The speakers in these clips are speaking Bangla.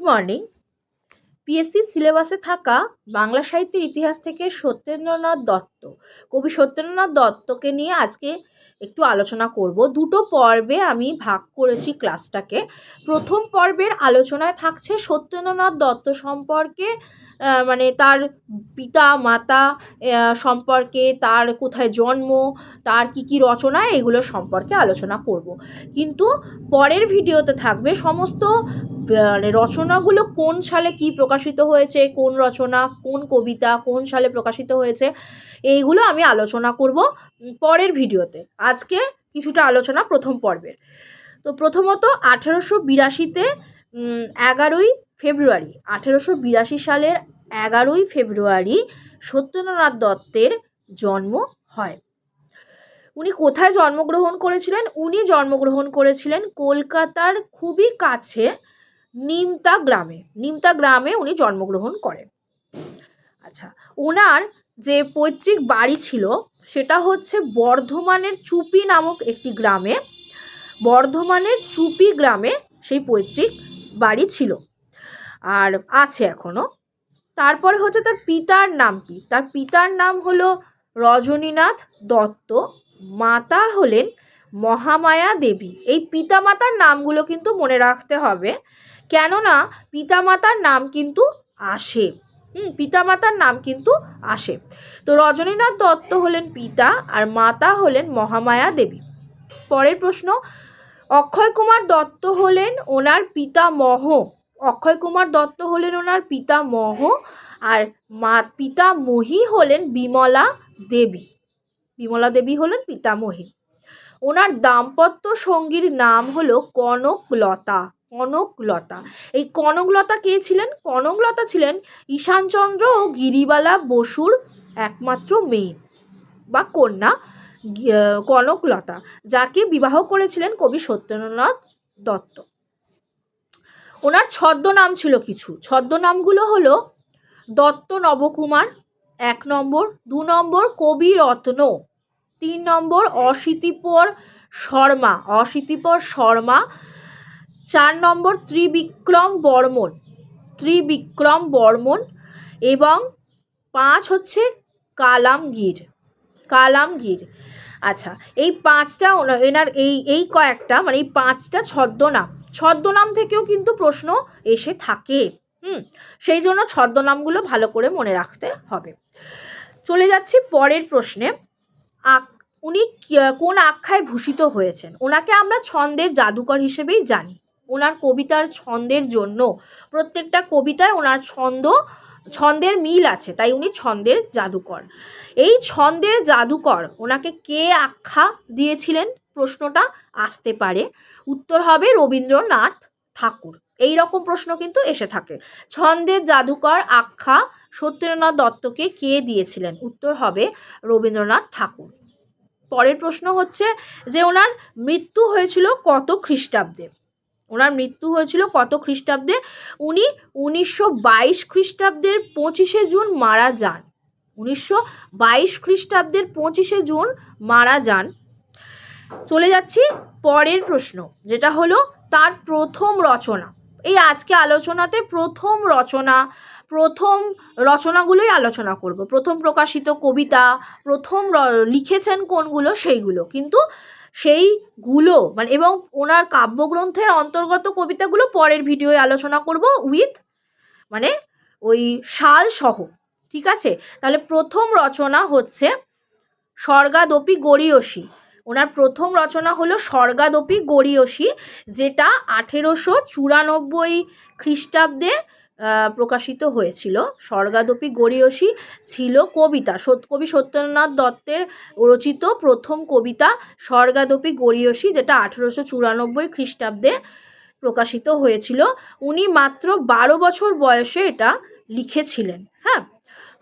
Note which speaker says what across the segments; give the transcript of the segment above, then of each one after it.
Speaker 1: মর্নিং পিএসসি সিলেবাসে থাকা বাংলা সাহিত্যের ইতিহাস থেকে সত্যেন্দ্রনাথ দত্ত। কবি সত্যেন্দ্রনাথ দত্তকে নিয়ে আজকে একটু আলোচনা করব। দুটো পর্বে আমি ভাগ করেছি ক্লাসটাকে প্রথম পর্বের আলোচনায় থাকছে সত্যেন্দ্রনাথ দত্ত সম্পর্কে মানে তার পিতা, মাতা সম্পর্কে তার কোথায় জন্ম, তার কি কি রচনা, এগুলো সম্পর্কে আলোচনা করব। কিন্তু পরের ভিডিওতে থাকবে সমস্ত মানে রচনাগুলো কোন সালে কি প্রকাশিত হয়েছে, কোন রচনা, কোন কবিতা, কোন সালে প্রকাশিত হয়েছে, এইগুলো আমি আলোচনা করব পরের ভিডিওতে। আজকে কিছুটা আলোচনা প্রথম পর্বের। তো প্রথমত আঠেরোশো বিরাশিতে এগারোই ফেব্রুয়ারি আঠেরোশো বিরাশি সালের এগারোই ফেব্রুয়ারি সত্যেন্দ্রনাথ দত্তের জন্ম হয়। উনি কোথায় জন্মগ্রহণ করেছিলেন? উনি জন্মগ্রহণ করেছিলেন কলকাতার খুবই কাছে নিমতা গ্রামে। নিমতা গ্রামে উনি জন্মগ্রহণ করেন। আচ্ছা ওনার যে পৈতৃক বাড়ি ছিল, সেটা হচ্ছে বর্ধমানের চুপি নামক একটি গ্রামে। বর্ধমানের চুপি গ্রামে সেই পৈতৃক বাড়ি ছিল। আর আছে এখনও তারপরে হচ্ছে তার পিতার নাম কি? তার পিতার নাম হলো রজনীনাথ দত্ত। মাতা হলেন মহামায়া দেবী। এই পিতামাতার নামগুলো কিন্তু মনে রাখতে হবে। কেননা পিতামাতার নাম কিন্তু আসে। হুম, পিতামাতার নাম কিন্তু আসে। তো রজনীনাথ দত্ত হলেন পিতা আর মাতা হলেন মহামায়া দেবী। পরের প্রশ্ন, অক্ষয় কুমার দত্ত হলেন ওনার পিতামহ। অক্ষয় কুমার দত্ত হলেন ওনার পিতামহ আর মা, পিতামহী হলেন বিমলা দেবী। বিমলা দেবী হলেন পিতামহী। ওনার দাম্পত্য সঙ্গীর নাম হলো কনকলতা কনকলতা। এই কনকলতা কে ছিলেন? কনকলতা ছিলেন ঈশানচন্দ্র ও গিরিবালা বসুর একমাত্র মেয়ে বা কন্যা কনকলতা, যাকে বিবাহ করেছিলেন কবি সত্যেন্দ্রনাথ দত্ত। ওনার ছদ্মনাম ছিল কিছু। ছদ্মনামগুলো হলো দত্ত নবকুমার এক নম্বর, দু নম্বর কবি রত্ন, তিন নম্বর অশীতিপর শর্মা অশীতিপর শর্মা, চার নম্বর ত্রিবিক্রম বর্মন ত্রিবিক্রম বর্মন এবং পাঁচ হচ্ছে কালামগীর কালামগীর। আচ্ছা এই পাঁচটা এনার এই এই কয়েকটা মানে এই পাঁচটা ছদ্মনাম ছদ্মনাম থেকেও কিন্তু প্রশ্ন এসে থাকে। হুম, সেই জন্য ছদ্মনামগুলো ভালো করে মনে রাখতে হবে। চলে যাচ্ছি পরের প্রশ্নে। আক, উনি কোন আখ্যায় ভূষিত হয়েছেন? ওনাকে আমরা ছন্দের জাদুকর হিসেবেই জানি। ওনার কবিতার ছন্দের জন্য প্রত্যেকটা কবিতায় ওনার ছন্দ, ছন্দের মিল আছে, তাই উনি ছন্দের জাদুকর। এই ছন্দের জাদুকর ওনাকে কে আখ্যা দিয়েছিলেন? প্রশ্নটা আসতে পারে। উত্তর হবে রবীন্দ্রনাথ ঠাকুর। এই রকম প্রশ্ন কিন্তু এসে থাকে। ছন্দের জাদুকর আখ্যা সত্যেন্দ্রনাথ দত্তকে কে দিয়েছিলেন? উত্তর হবে রবীন্দ্রনাথ ঠাকুর। পরের প্রশ্ন হচ্ছে যে ওনার মৃত্যু হয়েছিল কত খ্রিস্টাব্দে? ওনার মৃত্যু হয়েছিল কত খ্রিস্টাব্দে? উনি উনিশশো বাইশ খ্রিস্টাব্দের পঁচিশে জুন মারা যান। উনিশশো বাইশ খ্রিস্টাব্দের পঁচিশে জুন মারা যান। চলে যাচ্ছি পরের প্রশ্ন, যেটা হলো তার প্রথম রচনা। এই আজকে আলোচনাতে প্রথম রচনা, প্রথম রচনাগুলোই আলোচনা করব। প্রথম প্রকাশিত কবিতা, প্রথম লিখেছেন কোনগুলো? সেইগুলো। কিন্তু সেইগুলো মানে এবং ওনার কাব্যগ্রন্থের অন্তর্গত কবিতাগুলো পরের ভিডিওয়ে আলোচনা করব উইথ মানে ওই সাল সহ। ঠিক আছে? তাহলে প্রথম রচনা হচ্ছে স্বর্গাদপি গড়িয়সী। ওনার প্রথম রচনা হলো স্বর্গাদপি গড়িয়সী, যেটা আঠেরোশো চুরানব্বই খ্রিস্টাব্দে প্রকাশিত হয়েছিল। স্বর্গাদপি গড়িয়সী ছিল কবিতা কবি সত্যেন্দ্রনাথ দত্তের রচিত প্রথম কবিতা স্বর্গাদপি গড়িয়সী, যেটা আঠেরোশো চুরানব্বই খ্রিস্টাব্দে প্রকাশিত হয়েছিল। উনি মাত্র বারো বছর বয়সে এটা লিখেছিলেন হ্যাঁ?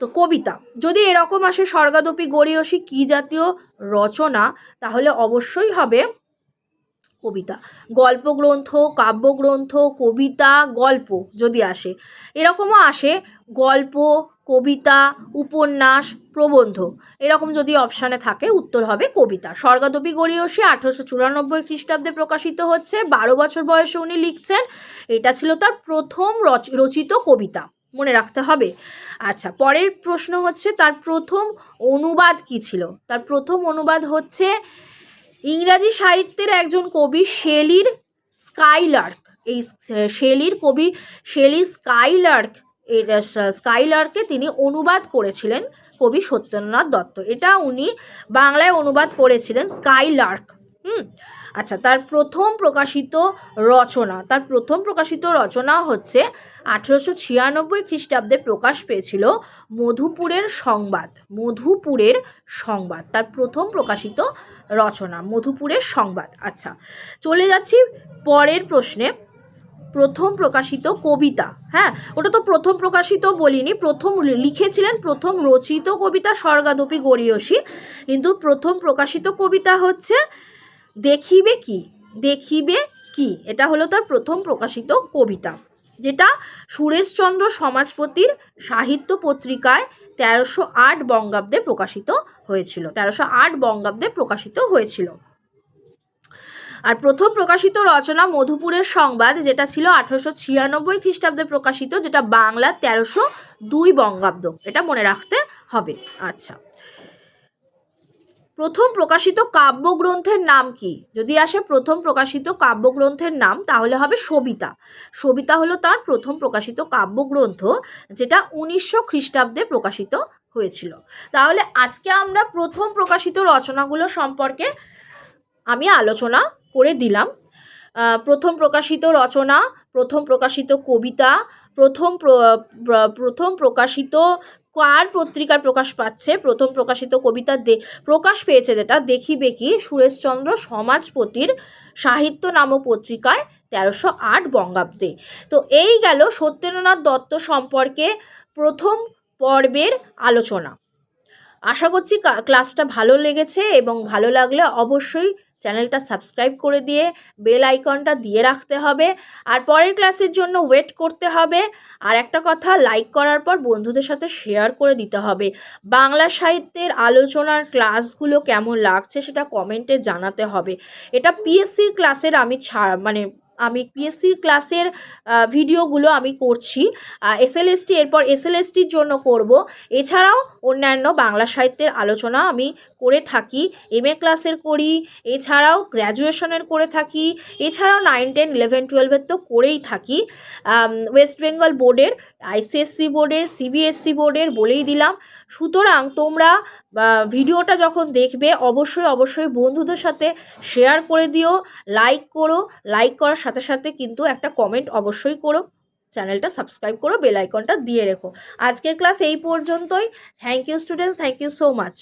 Speaker 1: তো কবিতা, যদি এরকম আসে স্বর্গাদপি গড়িয়সী কী জাতীয় রচনা, তাহলে অবশ্যই হবে কবিতা। গল্পগ্রন্থ, কাব্যগ্রন্থ, কবিতা, গল্প যদি আসে। এরকমও আসে গল্প, কবিতা, উপন্যাস, প্রবন্ধ। এরকম যদি অপশানে থাকে, উত্তর হবে কবিতা। স্বর্গাদপি গড়িয়সী আঠেরোশো চুরানব্বই খ্রিস্টাব্দে প্রকাশিত হচ্ছে। বারো বছর বয়সে উনি লিখছেন। এটা ছিল তার প্রথম রচ- রচিত কবিতা। মনে রাখতে হবে। আচ্ছা পরের প্রশ্ন হচ্ছে তার প্রথম অনুবাদ কি ছিল? তার প্রথম অনুবাদ হচ্ছে ইংরাজি সাহিত্যের একজন কবি শেলির স্কাইলার্ক। এই শেলির কবি শেলি স্কাইলার্ক এর স্কাইলার্কে তিনি অনুবাদ করেছিলেন কবি সত্যেন্দ্রনাথ দত্ত। এটা উনি বাংলায় অনুবাদ করেছিলেন স্কাইলার্ক। হুম? আচ্ছা তার প্রথম প্রকাশিত রচনা, তার প্রথম প্রকাশিত রচনা হচ্ছে আঠেরোশো ছিয়ানব্বই খ্রিস্টাব্দে প্রকাশ পেয়েছিল মধুপুরের সংবাদ মধুপুরের সংবাদ, তার প্রথম প্রকাশিত রচনা, মধুপুরের সংবাদ। আচ্ছা চলে যাচ্ছি পরের প্রশ্নে। প্রথম প্রকাশিত কবিতা হ্যাঁ ওটা তো প্রথম প্রকাশিত বলিনি, প্রথম লিখেছিলেন প্রথম রচিত কবিতা স্বর্গাদপি গড়িয়সী, কিন্তু প্রথম প্রকাশিত কবিতা হচ্ছে দেখিবে কি? দেখিবে কি? এটা হলো তার প্রথম প্রকাশিত কবিতা, যেটা সুরেশচন্দ্র সমাজপতির সাহিত্য পত্রিকায় তেরোশো আট বঙ্গাব্দে প্রকাশিত হয়েছিল, তেরোশো আট বঙ্গাব্দে প্রকাশিত হয়েছিল। আর প্রথম প্রকাশিত রচনা মধুপুরের সংবাদ, যেটা ছিল আঠারোশো ছিয়ানব্বই খ্রিস্টাব্দে প্রকাশিত, যেটা বাংলা তেরোশো দুই বঙ্গাব্দ, এটা মনে রাখতে হবে। আচ্ছা। প্রথম প্রকাশিত কাব্যগ্রন্থের নাম কি? যদি আসে প্রথম প্রকাশিত কাব্যগ্রন্থের নাম, তাহলে হবে সবিতা। সবিতা হলো তার প্রথম প্রকাশিত কাব্যগ্রন্থ, যেটা উনিশশো খ্রিস্টাব্দে প্রকাশিত হয়েছিল। তাহলে আজকে আমরা প্রথম প্রকাশিত রচনাগুলো সম্পর্কে আমি আলোচনা করে দিলাম। প্রথম প্রকাশিত রচনা, প্রথম প্রকাশিত কবিতা, প্রথম প্র- প্র- প্রথম প্রকাশিত কার পত্রিকার প্রকাশ পাচ্ছে। প্রথম প্রকাশিত কবিতা প্রকাশ পেয়েছে যেটা, দেখিবে কি? সুরেশচন্দ্র সমাজপতির সাহিত্য নামক পত্রিকায় তেরোশো আট বঙ্গাব্দে। তো এই গেল সত্যেন্দ্রনাথ দত্ত সম্পর্কে প্রথম পর্বের আলোচনা। আশা করছি ক্লাসটা ভালো লেগেছে এবং ভালো লাগলে অবশ্যই চ্যানেলটা সাবস্ক্রাইব করে দিয়ে বেল আইকনটা দিয়ে রাখতে হবে। আর পরের ক্লাসের জন্য ওয়েট করতে হবে। আর একটা কথা লাইক করার পর বন্ধুদের সাথে শেয়ার করে দিতে হবে। বাংলা সাহিত্যের আলোচনার ক্লাসগুলো কেমন লাগছে সেটা কমেন্টে জানাতে হবে। এটা পিএসসির ক্লাসের আমি ছা মানে আমি পিএসসির ক্লাসের ভিডিওগুলো আমি করছি। এসএলএসটি এরপর এসএলএসটির জন্য করব। এছাড়াও অন্যান্য বাংলা সাহিত্যের আলোচনা আমি করে থাকি। এম এ ক্লাসের করি, এছাড়াও গ্র্যাজুয়েশনের করে থাকি, এছাড়াও নাইন টেন ইলেভেন টুয়েলভের তো করেই থাকি। ওয়েস্ট বেঙ্গল বোর্ডের আইসিএসসি বোর্ডের সিবিএসসি বোর্ডের বলেই দিলাম। সুতরাং তোমরা ভিডিওটা যখন দেখবে, অবশ্যই অবশ্যই বন্ধুদের সাথে শেয়ার করে দিও লাইক করো লাইক করার সাথে সাথে কিন্তু একটা কমেন্ট অবশ্যই করো, চ্যানেলটা সাবস্ক্রাইব করো বেলাইকনটা দিয়ে রেখো। আজকের ক্লাস এই পর্যন্তই। Thank you students thank you so much